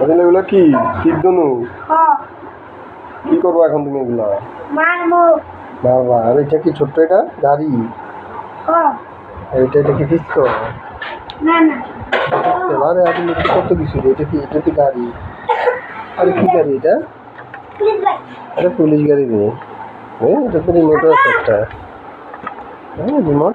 আসলে এগুলো কি? হ। কি করব এখন তুমি এগুলা? বাবা আর এটা কি ছোট্ট এটা? গাড়ি? এটা এটা কি পিস্তল? আরে আপনি একটু কত কিছু এটা কি এটা কি গাড়ি? আরে কি গাড়ি এটা? আরে পুলিশ গাড়ি রে। হ্যাঁ এটা তো রিমোট আছে একটা হ্যাঁ রিমোট?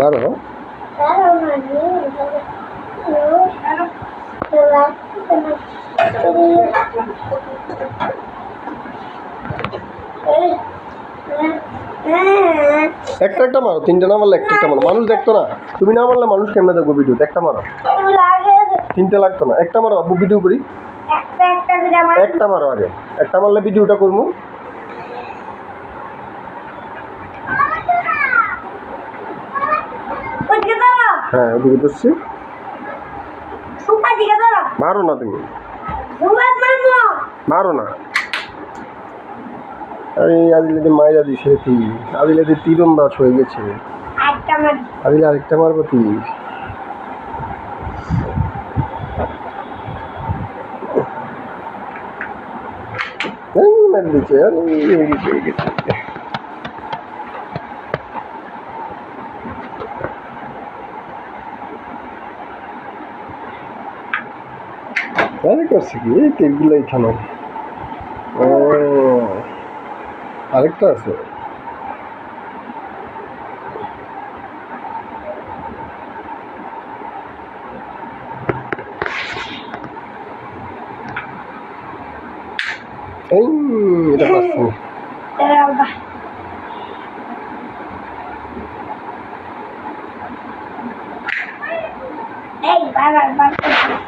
মারো. একটা একটা মারো, তিনটা না মারলে একটা একটা মারো। মানুষ দেখতো না। তুমি না মারলে মানুষ কেমনে দেখব ভিডিও একটা মারো। তিনটা লাগতো না। একটা মারো, আব্বু ভিডিও করি। একটা একটা করে আমার একটা মারো আগে। একটা মারলে ভিডিওটা করব। হ্যাঁ ওদিকে ধরছি। মারো না তুমি। মারো না। আরে আদিলাতে মায়েরা দিছে তি আদিলাতে তীরন্দাজ হয়ে গেছে। আদিলে আরেকটা মারবো তীর গেছে হয়ে গেছে করছে কি? এই আরেকটা আছে। এই এটা পাচ্ছি এই বাবার বাবার